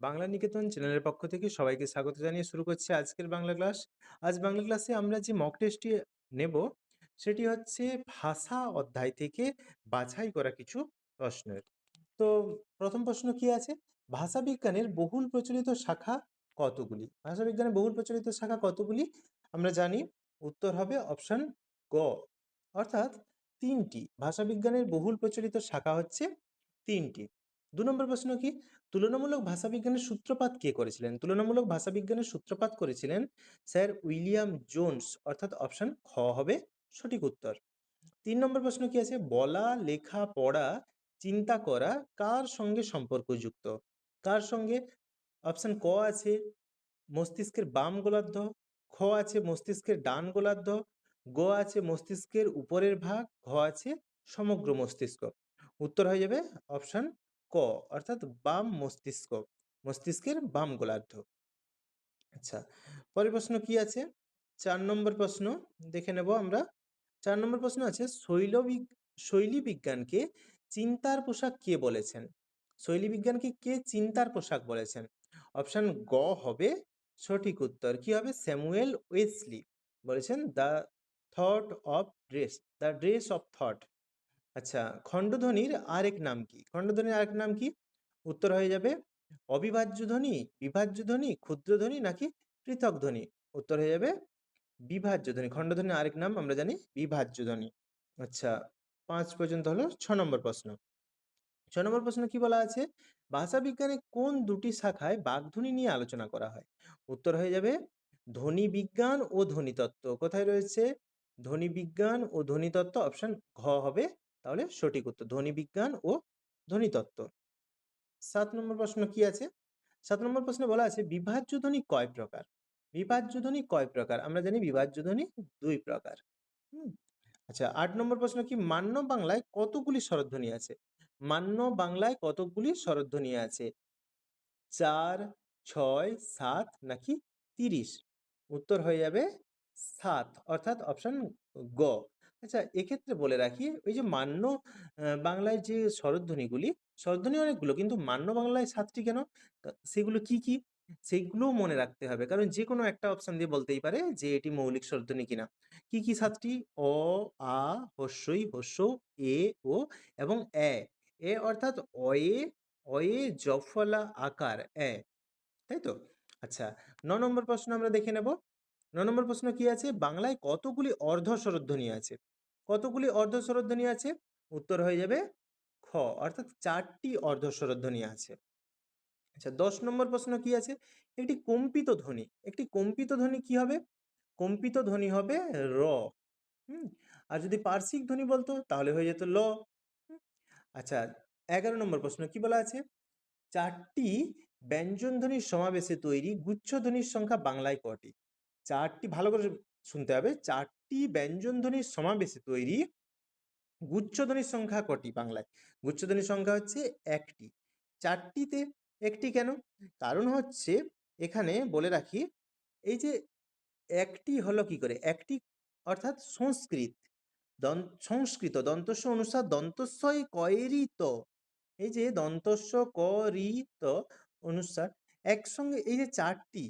বাংলা নিকেতন চ্যানেলের পক্ষ থেকে সবাইকে স্বাগত জানিয়ে শুরু করছি আজকের বাংলা ক্লাস। আজ বাংলা ক্লাসে আমরা যে মক টেস্টটি নেব, সেটি হচ্ছে ভাষা অধ্যায় থেকে বাছাই করা কিছু প্রশ্নের। তো প্রথম প্রশ্ন কি আছে? ভাষা বিজ্ঞানের বহুল প্রচলিত শাখা কতগুলি? ভাষা বিজ্ঞানের বহুল প্রচলিত শাখা কতগুলি? আমরা জানি, উত্তর হবে অপশন গ। অর্থাৎ তিনটি। ভাষা বিজ্ঞানের বহুল প্রচলিত শাখা হচ্ছে তিনটি। দু নম্বর প্রশ্ন কি? তুলনামূলক ভাষাবিজ্ঞানের সূত্রপাত কে করেছিলেন? তুলনামূলক ভাষাবিজ্ঞানের সূত্রপাত করেছিলেন স্যার উইলিয়াম জোনস, অর্থাৎ অপশন খ হবে সঠিক উত্তর। তিন নম্বর প্রশ্ন কি আছে? বলা, লেখা, পড়া, চিন্তা করা কার সঙ্গে সম্পর্কযুক্ত? কার সঙ্গে? অপশন ক আছে, মস্তিষ্কের বাম গোলার্ধ, খ আছে মস্তিষ্কের ডান গোলার্ধ, গ আছে মস্তিষ্কের উপরের ভাগ, ঘ আছে সমগ্র মস্তিষ্ক। উত্তর হয়ে যাবে অপশন ক অর্থাৎ বাম মস্তিষ্ক, মস্তিষ্কের বাম গোলার্ধ। আচ্ছা পরের প্রশ্ন কি আছে? চার নম্বর প্রশ্ন দেখে নেব আমরা। চার নম্বর প্রশ্ন আছে শৈল শৈলী বিজ্ঞানকে চিন্তার পোশাক কে বলেছেন? শৈলী বিজ্ঞানকে কে চিন্তার পোশাক বলেছেন? অপশান গ হবে সঠিক উত্তর। কি হবে? স্যামুয়েল ওয়েসলি বলেছেন, the thought of dress, the dress of thought. আচ্ছা খণ্ডধ্বনির আরেক নাম কি? খণ্ডধ্বনির আরেক নাম কি? উত্তর হয়ে যাবে অবিভাজ্য ধ্বনি, বিভাজ্য ধ্বনি, ক্ষুদ্র ধ্বনি নাকি পৃথক ধ্বনি? উত্তর হয়ে যাবে বিভাজ্য ধ্বনি। খণ্ডধ্বনির আরেক নাম আমরা জানি বিভাজ্য ধ্বনি। আচ্ছা পাঁচ পর্যন্ত হলো ছ নম্বর প্রশ্ন। ছ নম্বর প্রশ্ন কি বলা আছে? ভাষা বিজ্ঞানে কোন দুটি শাখায় বাগধ্বনি নিয়ে আলোচনা করা হয়? উত্তর হয়ে যাবে ধ্বনি বিজ্ঞান ও ধ্বনিতত্ত্ব কোথায় রয়েছে? ধ্বনি বিজ্ঞান ও ধ্বনিতত্ত্ব অপশন ঘ হবে তাহলে সঠিক উত্তর, ধ্বনি বিজ্ঞান ও ধ্বনিতত্ত্ব সাত নম্বর প্রশ্ন কি আছে? সাত নম্বর প্রশ্নে বলা আছে, বিভাজ্য ধ্বনি কয় প্রকার? বিভাজ্য ধ্বনি কয় প্রকার? আমরা জানি বিভাজ্য ধ্বনি দুই প্রকার। হুম? আচ্ছা আট নম্বর প্রশ্ন কি, মান্য বাংলায় কতগুলি স্বরধ্বনি আছে? মান্য বাংলায় কতগুলি স্বরধ্বনি আছে? চার, ছয়, সাত নাকি তিরিশ? উত্তর হয়ে যাবে সাত, অর্থাৎ অপশন গ। আচ্ছা এক্ষেত্রে বলে রাখি, ওই যে মান্য বাংলায় যে স্বরধ্বনিগুলি, স্বরধ্বনি অনেকগুলো, কিন্তু মান্য বাংলায় সাতটি কেন? সেগুলো কি কি? সেগুলোও মনে রাখতে হবে। কারণ যে কোনো একটা অপশন দিয়ে বলতেই পারে যে এটি মৌলিক স্বরধ্বনি কিনা। কি কি সাতটি? অ, আ, হস্যই হস্য এ, ও এবং এ এ অর্থাৎ অয়ে অয়ে জফলা আকার এ তাই তো? আচ্ছা ন নম্বর প্রশ্ন আমরা দেখে নেব। ন নম্বর প্রশ্ন কি আছে? বাংলায় কতগুলি অর্ধ স্বরধ্বনি আছে? কতগুলি অর্ধ স্বরধ্বনি আছে? উত্তর হয়ে যাবে খ, অর্থাৎ চারটি অর্ধ স্বরধ্বনি আছে। আচ্ছা দশ নম্বর প্রশ্ন কি আছে? একটি কম্পিত ধ্বনি, একটি কম্পিত ধ্বনি কি হবে? কম্পিত ধ্বনি হবে র, হুম? আর যদি পার্শ্বিক ধ্বনি বলতো, তাহলে হয়ে যেত ল আচ্ছা এগারো নম্বর প্রশ্ন কি বলা আছে? চারটি ব্যঞ্জনধ্বনির সমাবেশে তৈরি গুচ্ছধ্বনির সংখ্যা বাংলায় কটি? চারটি ভালো করে শুনতে হবে। চারটি ব্যঞ্জনধ্বনির সমাবেশে তৈরি গুচ্ছধ্বনির সংখ্যা কটি বাংলায়? গুচ্ছধ্বনির সংখ্যা হচ্ছে একটি। চারটিতে একটি কেন? কারণ হচ্ছে এখানে বলে রাখি, এই যে একটি হলো কি করে? একটি অর্থাৎ সংস্কৃত সংস্কৃত, দন্তস্ব অনুসার দন্তস্বই কয়েরিত। এই যে দন্তস্ব করিত অনুসার একসঙ্গে এই যে চারটি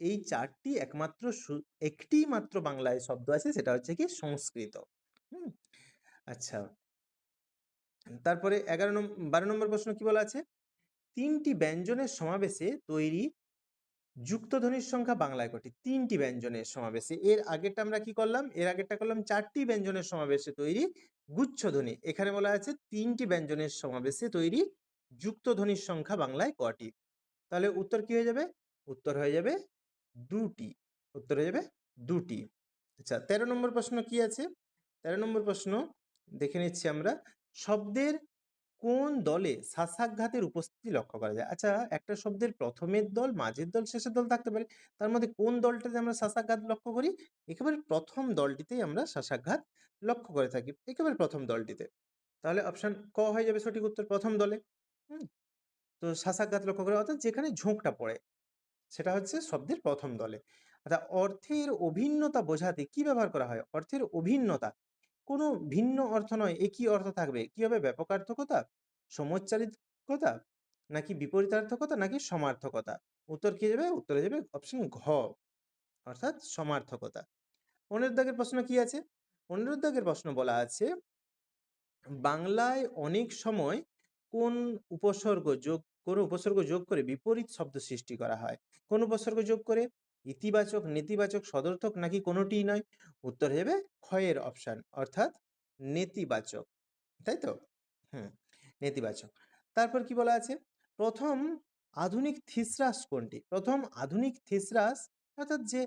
এই চারটি একমাত্র একটি মাত্র বাংলায় শব্দ আছে, সেটা হচ্ছে কি সংস্কৃত। হুম আচ্ছা। তারপরে এগারো নম্বর বারো নম্বর প্রশ্ন কি বলা আছে? তিনটি ব্যঞ্জনের সমাবেশে তৈরি যুক্তধ্বনির সংখ্যা বাংলায় কটি? তিনটি ব্যঞ্জনের সমাবেশে। এর আগেরটা আমরা কি করলাম? এর আগেরটা করলাম চারটি ব্যঞ্জনের সমাবেশে তৈরি গুচ্ছধ্বনি এখানে বলা আছে তিনটি ব্যঞ্জনের সমাবেশে তৈরি যুক্তধ্বনির সংখ্যা বাংলায় কটি? তাহলে উত্তর কি হয়ে যাবে? উত্তর হয়ে যাবে দুটি। উত্তর হয়ে যাবে দুটি। আচ্ছা তেরো নম্বর প্রশ্ন কি আছে? তেরো নম্বর প্রশ্ন দেখে নিচ্ছি আমরা। শব্দের কোন দলে শ্বাসাঘাতের উপস্থিতি লক্ষ্য করা যায়? আচ্ছা একটা শব্দের প্রথমের দল, মাঝের দল, শেষের দল থাকতে পারে। তার মধ্যে কোন দলটাতে আমরা শ্বাসাঘাত লক্ষ্য করি? একেবারে প্রথম দলটিতেই আমরা শ্বাসাঘাত লক্ষ্য করে থাকি, একেবারে প্রথম দলটিতে। তাহলে অপশান ক হয়ে যাবে সঠিক উত্তর প্রথম দলে। হুম, তো শ্বাসাঘাত লক্ষ্য করে অর্থাৎ যেখানে ঝোঁকটা পড়ে। সেটা হচ্ছে শব্দের প্রথম দলে অর্থাৎ অর্থের অভিন্নতা বোঝাতে কি ব্যবহার করা হয় অর্থের অভিন্নতা কোনো ভিন্ন অর্থ নয়, একই অর্থ থাকবে কি হবে ব্যাপকার্থকতা সমচ্চারিতকতা নাকি বিপরীতার্থকতা নাকি সমার্থকতা? উত্তর কি যাবে? উত্তরে যাবে অপশন ঘ, অর্থাৎ সমার্থকতা। ১৫ দাগের প্রশ্ন কি আছে? ১৫ দাগের প্রশ্ন বলা আছে, বাংলায় অনেক সময় কোন উপসর্গ যোগ কোন উপসর্গ যোগ করে বিপরীত শব্দ সৃষ্টি করা হয়? কোন উপসর্গ যোগ করে? ইতিবাচক, নেতিবাচক, সদর্থক নাকি কোনটিই নয়? উত্তর হবে ক্ষয়ের অপশন অর্থাৎ নেতিবাচক। তাই তো? হুম, নেতিবাচক। তারপর কি বলা আছে? প্রথম আধুনিক থিসরাস কোনটি? প্রথম আধুনিক থিসরাস অর্থাৎ যে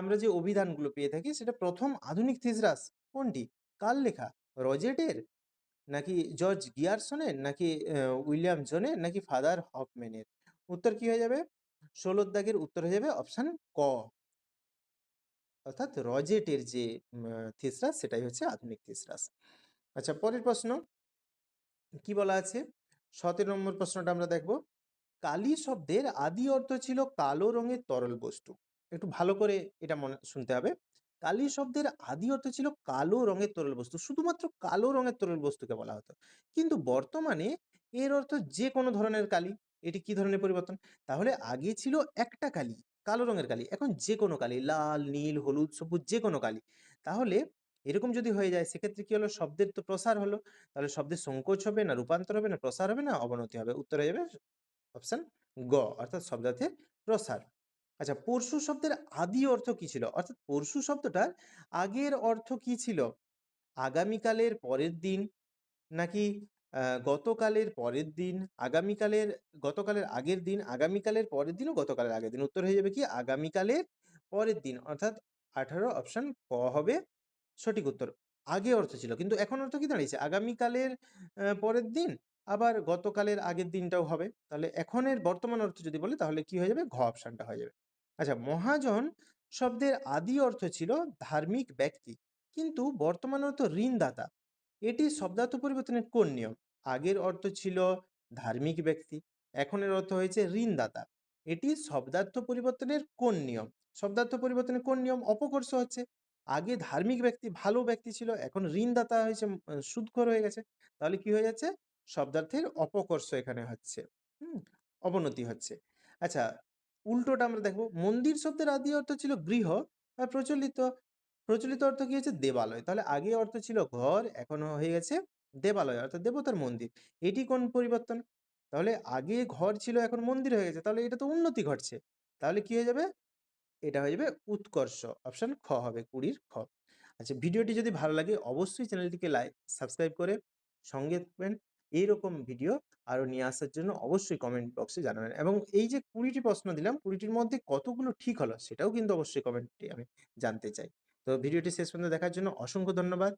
আমরা যে অভিধানগুলো পেয়ে থাকি সেটা প্রথম আধুনিক থিসরাস কোনটি? কার লেখা? রজেটের? নাকি জর্জ গিয়ারসনের? নাকি উইলিয়াম জোনের? নাকি ফাদার হফম্যানের? উত্তর কি হয়ে যাবে? ১৬ দাগের উত্তর হয়ে যাবে অপশান ক। অর্থাৎ রজেটের যে থিসরাস, সেটাই হচ্ছে আধুনিক থিসরাস। আচ্ছা পরের প্রশ্ন কি বলা আছে? ১৭ নম্বর প্রশ্নটা আমরা দেখব। কালি শব্দের আদি অর্থ ছিল কালো রঙের তরল বস্তু। একটু ভালো করে এটা মনে, শুনতে হবে। কালি শব্দের আদি অর্থ ছিল কালো রঙের তরল বস্তু। শুধুমাত্র কালো রঙের তরল বস্তুকে বলা হতো। কিন্তু বর্তমানে এর অর্থ যে কোনো ধরনের কালি। এটি কি ধরনের পরিবর্তন? তাহলে আগে ছিল একটা কালি, কালো রঙের কালি। এখন যে কোনো কালি লাল, নীল, হলুদ, সবুজ যে কোনো কালি। তাহলে এরকম যদি হয়ে যায় সেক্ষেত্রে কি হলো? শব্দের তো প্রসার হলো। তাহলে শব্দের সংকোচ হবে না রূপান্তর হবে না প্রসার হবে না অবনতি হবে? উত্তর হয়ে যাবে অপশান গ অর্থাৎ শব্দার্থের প্রসার। আচ্ছা পরশু শব্দের আদি অর্থ কি ছিল? অর্থাৎ পরশু শব্দটার আগের অর্থ কি ছিল? আগামীকালের পরের দিন নাকি গতকালের পরের দিন, আগামীকালের গতকালের আগের দিন, আগামীকালের পরের দিন ও গতকালের আগের দিন। উত্তর হয়ে যাবে কি? আগামীকালের পরের দিন অর্থাৎ ১৮ অপশন ক হবে সঠিক উত্তর। আগে অর্থ ছিল। কিন্তু এখন অর্থ কি দাঁড়িয়েছে? আগামীকালের পরের দিন আবার গতকালের আগের দিনটাও হবে। তাহলে এখনের বর্তমান অর্থ যদি বলি তাহলে কি হয়ে যাবে? ঘ অপশনটা হয়ে যাবে। আচ্ছা মহাজন শব্দের আদি অর্থ ছিল ধার্মিক ব্যক্তি। কিন্তু বর্তমান অর্থ ঋণদাতা। এটি শব্দার্থ পরিবর্তনের কোন নিয়ম? আগের অর্থ ছিল ধার্মিক ব্যক্তি। এখনের অর্থ হয়েছে ঋণদাতা। এটি শব্দার্থ পরিবর্তনের কোন নিয়ম? শব্দার্থ পরিবর্তনের কোন নিয়ম? অপকর্ষ হচ্ছে। আগে ধার্মিক ব্যক্তি ভালো ব্যক্তি ছিল। এখন ঋণদাতা হয়েছে সুদখোর হয়ে গেছে। তাহলে কি হয়ে যাচ্ছে? শব্দার্থের অপকর্ষ এখানে হচ্ছে। হুম? অবনতি হচ্ছে। আচ্ছা উল্টোটা আমরা দেখব। মন্দির শব্দের আদি অর্থ ছিল গৃহ আর প্রচলিত প্রচলিত অর্থ কি হচ্ছে? দেবালয়। তাহলে আগে অর্থ ছিল ঘর এখন হয়ে গেছে দেবালয় অর্থাৎ দেবতার মন্দির। এটি কোন পরিবর্তন? তাহলে আগে ঘর ছিল এখন মন্দির হয়ে গেছে। তাহলে এটা তো উন্নতি ঘটছে। তাহলে কি হয়ে যাবে? এটা হয়ে যাবে উৎকর্ষ। অপশন খ হবে ২০ খ। আচ্ছা ভিডিওটি যদি ভালো লাগে অবশ্যই চ্যানেলটিকে লাইক, সাবস্ক্রাইব করে সঙ্গে থাকবেন। এইরকম ভিডিও আরও নিয়ে আসার জন্য অবশ্যই কমেন্ট বক্সে জানাবেন। এবং এই যে ২০ টি প্রশ্ন দিলাম ২০ টির মধ্যে কতগুলো ঠিক হলো সেটাও কিন্তু অবশ্যই কমেন্টে আমি জানতে চাই। তো ভিডিওটি শেষ পর্যন্ত দেখার জন্য অসংখ্য ধন্যবাদ।